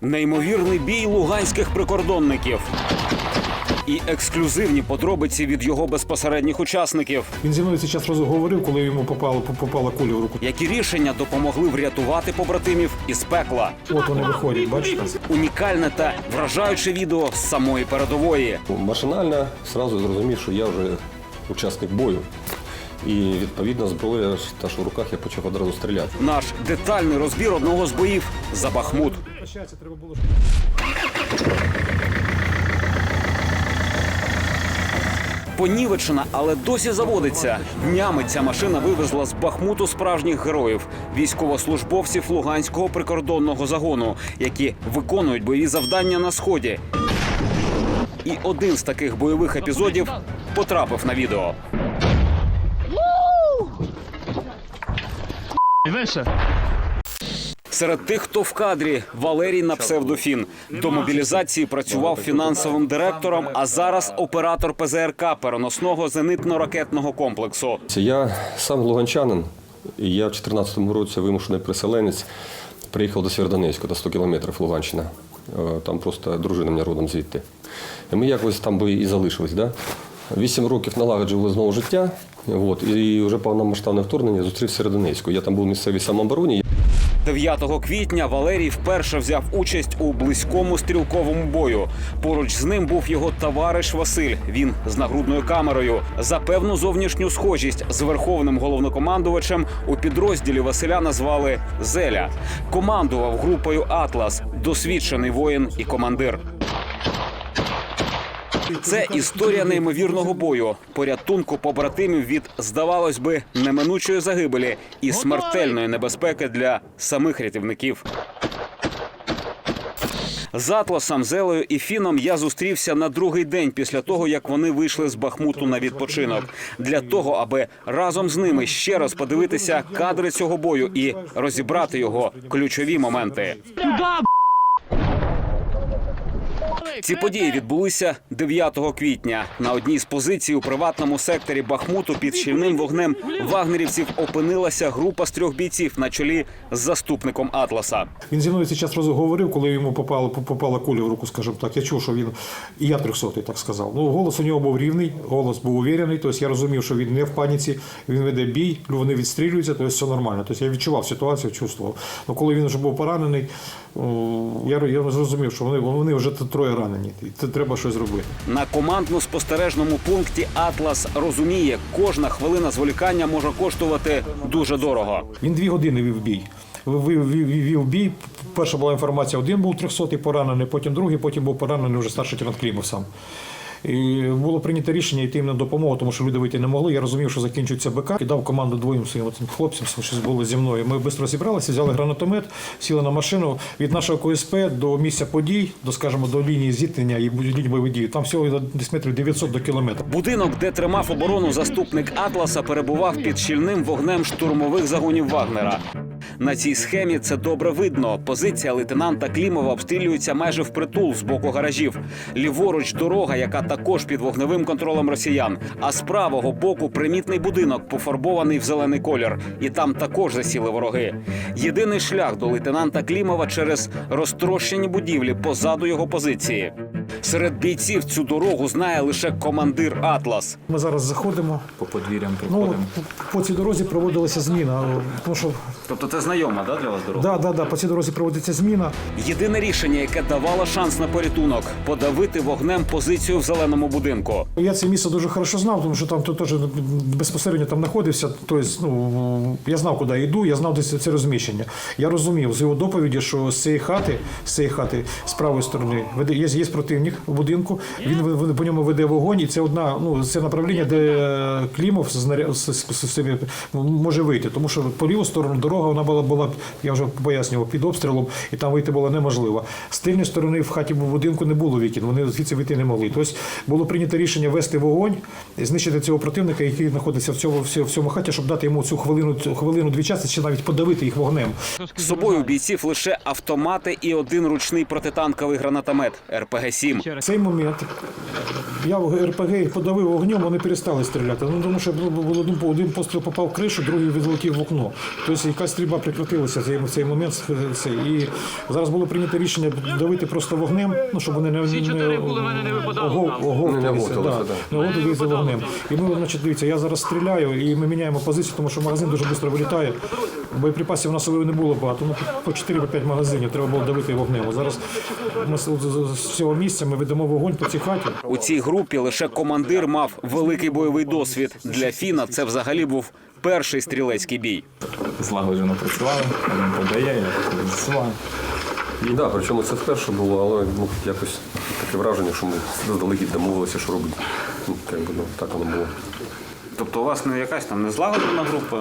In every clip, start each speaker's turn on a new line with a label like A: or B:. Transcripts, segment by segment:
A: Неймовірний бій луганських прикордонників. І ексклюзивні подробиці від його безпосередніх учасників,
B: Він зі мною цей час разу говорив, коли йому попало, попала куля в руку.
A: які рішення допомогли врятувати побратимів із пекла.
B: От вони виходять, бачите?
A: Унікальне та вражаюче відео з самої передової.
C: Машинально сразу зрозумів, що я вже учасник бою. І відповідно зброя та що в руках я почав одразу стріляти.
A: Наш детальний розбір одного з боїв за Бахмут. Понівечена, але досі заводиться. Днями ця машина вивезла з Бахмуту справжніх героїв, військовослужбовців Луганського прикордонного загону, які виконують бойові завдання на сході. І один з таких бойових епізодів потрапив на відео. Серед тих, хто в кадрі, Валерій на псевдофін. До мобілізації працював фінансовим директором, а зараз оператор ПЗРК переносного зенитно-ракетного комплексу.
C: Я сам луганчанин, і я в 2014 році вимушений переселенець. Приїхав до Сєвєродонецька, до 100 кілометрів Луганщина. Е, Там просто дружина мене родом звідти. І ми якось там би і залишились. Да? Вісім років налагоджували знову життя. От, і вже повномасштабне вторгнення зустрів в Сєвєродонецьку. Я там був місцевій самообороні.
A: 9 квітня Валерій вперше взяв участь у близькому стрілковому бою. Поруч з ним був його товариш Василь. Він з нагрудною камерою. За певну зовнішню схожість з верховним головнокомандувачем у підрозділі Василя назвали Зеля. Командував групою Атлас, досвідчений воїн і командир. Це історія неймовірного бою, порятунку побратимів від, здавалось би, неминучої загибелі і смертельної небезпеки для самих рятівників. З Атласом, Зелею і Фіном я зустрівся на другий день після того, як вони вийшли з Бахмуту на відпочинок, для того, аби разом з ними ще раз подивитися кадри цього бою і розібрати його ключові моменти. Ці події відбулися 9 квітня. На одній з позицій у приватному секторі Бахмуту під щільним вогнем вагнерівців опинилася група з трьох бійців на чолі з заступником Атласа.
B: Він зі мною цей час разу говорив, коли йому попала, попала куля в руку, скажімо так. Я чув, що він і я трьохсотий, так сказав. Ну, голос у нього був рівний, голос був увірений. Тобто я розумів, що він не в паніці, він веде бій, вони відстрілюються, тобто все нормально. Тобто я відчував ситуацію, чувствував. Ну коли він вже був поранений, я, я зрозумів, що вони, вони вже троє ранені. Це треба щось зробити.
A: На командно-спостережному пункті Атлас розуміє, кожна хвилина зволікання може коштувати дуже дорого.
B: Він дві години вів бій. Вів, вів, вів, вів бій. Перша була інформація, один був 300 поранений, потім другий, потім був поранений вже старший лейтенант Клімов сам. І було прийнято рішення йти їм на допомогу, тому що люди вийти не могли. Я розумів, що закінчується БК. І дав команду двоїм своїм цим хлопцям, що були зі мною. Ми швидко зібралися, взяли гранатомет, сіли на машину від нашого КСП до місця подій, до скажімо, до лінії зіткнення і лінії бойових дій. Там всього десь метрів 900 до кілометра.
A: Будинок, де тримав оборону заступник Атласа, перебував під щільним вогнем штурмових загонів Вагнера. На цій схемі це добре видно. Позиція лейтенанта Клімова обстрілюється майже впритул з боку гаражів. Ліворуч дорога, яка також під вогневим контролем росіян. А з правого боку примітний будинок, пофарбований в зелений колір. І там також засіли вороги. Єдиний шлях до лейтенанта Клімова через розтрощені будівлі позаду його позиції. Серед бійців цю дорогу знає лише командир Атлас.
B: Ми зараз заходимо.
D: по подвір'ям
B: Ну,
D: приходимо.
B: по цій дорозі проводилася зміна. Тому що
A: Тобто це знайома да, для вас дорога?
B: да, да, да, по цій дорозі проводиться зміна.
A: Єдине рішення, яке давало шанс на порятунок подавити вогнем позицію в зеленому будинку.
B: Я це місце дуже хорошо знав, тому що там тут теж безпосередньо там знаходився. Тобто, ну, я знав, куди йду, я знав, де це розміщення. Я розумів з його доповіді, що з цієї хати, з цієї хати, з правої сторони, веде, є, є противник в будинку, він, по ньому веде вогонь, і це одна, ну, це направлення, де Клімов з, ну, може вийти. Тому що по ліву сторону дорога вона була, була, я вже пояснював, під обстрілом, і там вийти було неможливо. З тильної сторони в хаті в будинку не було вікін, вони звідси вийти не могли. Тобто було прийнято рішення вести вогонь, знищити цього противника, який знаходиться в цьому, в цьому хаті, щоб дати йому цю хвилину, хвилину дві часи, чи навіть подавити їх вогнем.
A: З собою бійців лише автомати і один ручний протитанковий гранатомет РПГ-7. Бійців.
B: В цей момент я в РПГ їх подавив вогнем, вони перестали стріляти. Ну, тому що один, один постріл попав в кришу, другий відлетів в окно. Тобто якась стрільба прекратилася в цей, момент. І зараз було прийнято рішення давити просто вогнем, ну, щоб вони не, не,
D: чотири були, не випадали
B: ого-
D: там.
B: оговтувалися,
C: Не
B: да,
C: да.
B: не оговтувалися
D: випадали
B: вогнем. І ми, значить, дивіться, я зараз стріляю, і ми міняємо позицію, тому що магазин дуже швидко вилітає. Боєприпасів у нас не було багато, ну по 4-5 магазинів треба було давити вогнем. Зараз ми з, цього місця ми ведемо вогонь по цій хаті.
A: У цій групі лише командир мав великий бойовий досвід. Для Фіна це взагалі був перший стрілецький бій.
E: злагоджено працювали, один подає, я засуваю.
C: І да, причому це вперше було, але ну, якось таке враження, що ми заздалегідь домовилися, що робити. Ну, як ну, так воно було.
A: Тобто у вас не якась там незлагоджена група?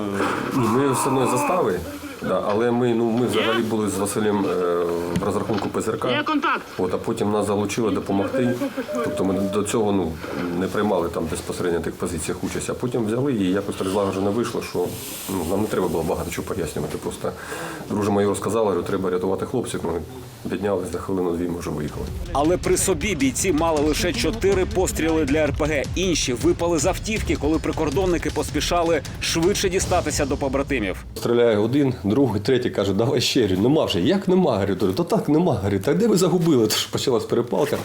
C: Ні, ми все одно застави, да, але ми, ну, ми взагалі були з Василем е, в розрахунку ПЗРК.
D: Є контакт.
C: От, а потім нас залучили допомогти. Тобто ми до цього ну, не приймали там безпосередньо тих позиціях участь, а потім взяли і якось так злагоджено вийшло, що ну, нам не треба було багато чого пояснювати. Просто друже майор сказала, що треба рятувати хлопців. Ми піднялись за хвилину-дві, ми вже виїхали.
A: Але при собі бійці мали лише чотири постріли для РПГ. Інші випали з автівки, коли прикордонники поспішали швидше дістатися до побратимів.
C: Стріляє один, другий, третій каже, давай ще Говорю, нема вже. Як нема? Говорю, «Та то так нема. Говорю, так де ви загубили? Тож почалась перепалка.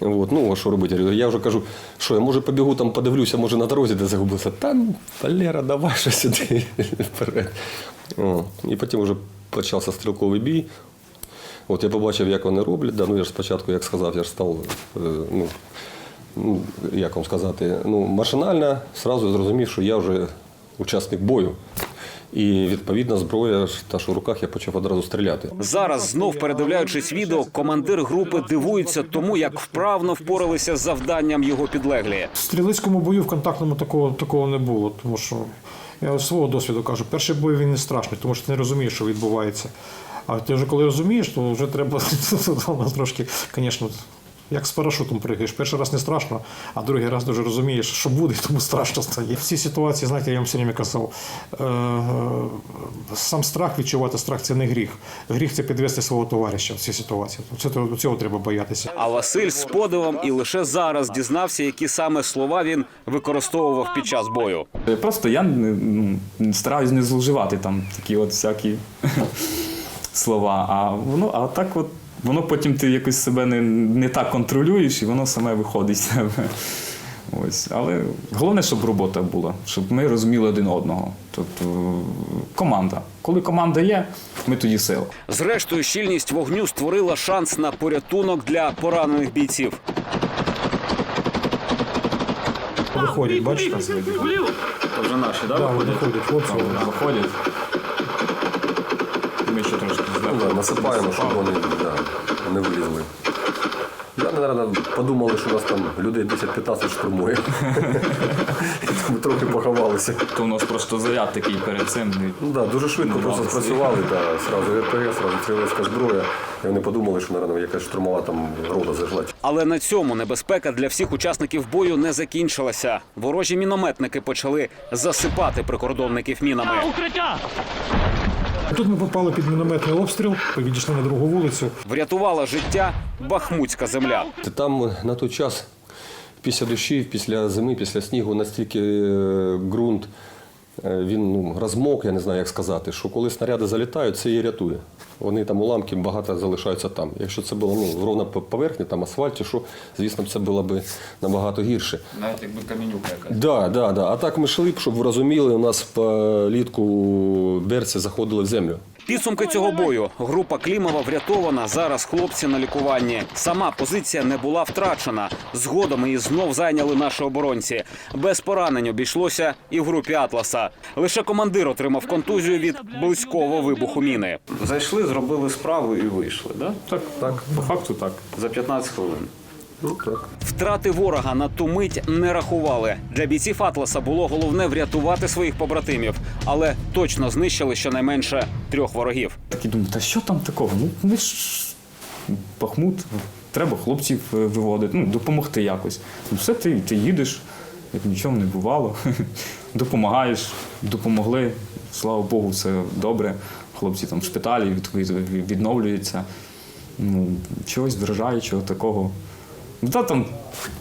C: От, ну, а що робити? Я вже кажу, що я може побігу там, подивлюся, може на дорозі, де загубився. Та ну, Валера, давай ще сюди вперед. О, і потім вже почався стрілковий бій. От я побачив, як вони роблять. Да, ну, я ж спочатку, як сказав, я ж став, е, ну, ну, як вам сказати, ну, машинально одразу зрозумів, що я вже учасник бою. І відповідна зброя, та що в руках, я почав одразу стріляти.
A: Зараз, знов передивляючись відео, командир групи дивується тому, як вправно впоралися з завданням його підлеглі.
B: В стрілецькому бою в контактному такого, такого не було, тому що я з свого досвіду кажу, перший бой він не страшний, тому що ти не розумієш, що відбувається. А ти вже коли розумієш, то вже треба трошки, звісно, як з парашутом пригаєш. Перший раз не страшно, а другий раз дуже розумієш, що буде, і тому страшно стає. В цій ситуації, знаєте, я вам все время казав, е, сам страх відчувати страх це не гріх. Гріх це підвести свого товариша в цій ситуації. Це, цього треба боятися.
A: А Василь з подивом і лише зараз дізнався, які саме слова він використовував під час бою.
E: Просто я не- ну, стараюсь не зловживати там такі от всякі слова. А воно, а так от воно потім ти якось себе не, не так контролюєш, і воно саме виходить з тебе. Ось. Але головне, щоб робота була, щоб ми розуміли один одного. Тобто команда. Коли команда є, ми тоді сила.
A: Зрештою, щільність вогню створила шанс на порятунок для поранених бійців.
B: Виходять, бачите?
A: Це вже наші,
B: Да, виходять хлопці.
E: Виходять. Ми ще
C: Ну, да, насипаємо, щоб вони да, не вилізли. Я, мабуть, подумали, що у нас там людей 10-15 штурмує. Ми трохи поховалися.
E: То у нас просто заряд такий перед цим.
C: Ну да, дуже швидко просто спрацювали, да, сразу РПГ, сразу стрілецька зброя. І вони подумали, що, мабуть, якась штурмова там рода зайшла.
A: Але на цьому небезпека для всіх учасників бою не закінчилася. Ворожі мінометники почали засипати прикордонників мінами.
D: Укриття.
B: Тут ми попали під мінометний обстріл, відійшли на другу вулицю.
A: Врятувала життя бахмутська земля.
C: Там на той час, після дощів, після зими, після снігу, настільки е, ґрунт е, він ну, розмок, я не знаю, як сказати, що коли снаряди залітають, це її рятує. Вони там уламки багато залишаються там. Якщо це було ну, ровно по поверхні, там асфальт, чи що, звісно, це було б набагато гірше.
E: Навіть якби камінюка якась.
C: Да, да, да. А так ми йшли, б, щоб ви розуміли, у нас по літку берці заходили в землю.
A: Підсумки цього бою. Група Клімова врятована. Зараз хлопці на лікуванні. Сама позиція не була втрачена. Згодом її знов зайняли наші оборонці. Без поранень обійшлося і в групі Атласа. Лише командир отримав контузію від близького вибуху міни. Зайшли, зробили справу і вийшли. Да?
E: Так, так, по факту так.
A: За 15 хвилин.
C: Ну.
A: Втрати ворога на ту мить не рахували. Для бійців Атласа було головне врятувати своїх побратимів, але точно знищили щонайменше трьох ворогів.
E: Такі думаю, та що там такого? Ну ми ж Бахмут, треба хлопців е, виводити, ну, допомогти якось. Ну все, ти, ти їдеш, як нічого не бувало. Допомагаєш, допомогли. Слава Богу, все добре. Хлопці там в шпиталі від, від- відновлюються. ну, чогось вражаючого такого. Ну, та там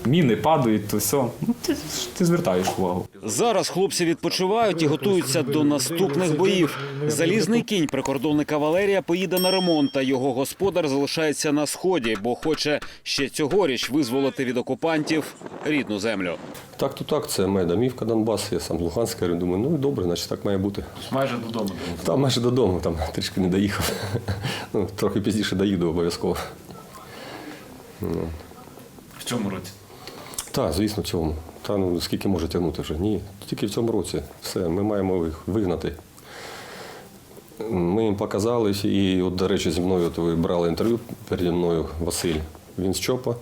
E: міни падають, то все. Ну, ти, ти звертаєш увагу.
A: Зараз хлопці відпочивають і готуються до наступних боїв. Залізний кінь прикордонника Валерія поїде на ремонт, а його господар залишається на сході, бо хоче ще цьогоріч визволити від окупантів рідну землю.
C: Так, то так, це моя домівка Донбас, я сам з Луганська, я думаю, ну і добре, значить так має бути.
A: Майже додому.
C: Там майже додому, там трішки не доїхав. Ну, трохи пізніше доїду обов'язково.
A: В цьому році.
C: Так, звісно, в цьому. Та ну скільки може тягнути вже? Ні. Тільки в цьому році. Все, ми маємо їх вигнати. Ми їм показали, і от, до речі, зі мною от ви брали інтерв'ю переді мною Василь. Він з ЧОПа,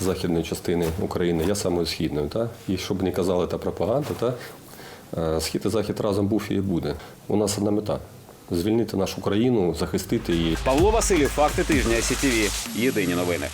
C: з західної частини України, я самої східної. Та? І щоб не казали та пропаганда, та? е, схід і захід разом був і буде. У нас одна мета звільнити нашу країну, захистити її.
A: Павло Василів, факти тижня СІТВ. Єдині новини.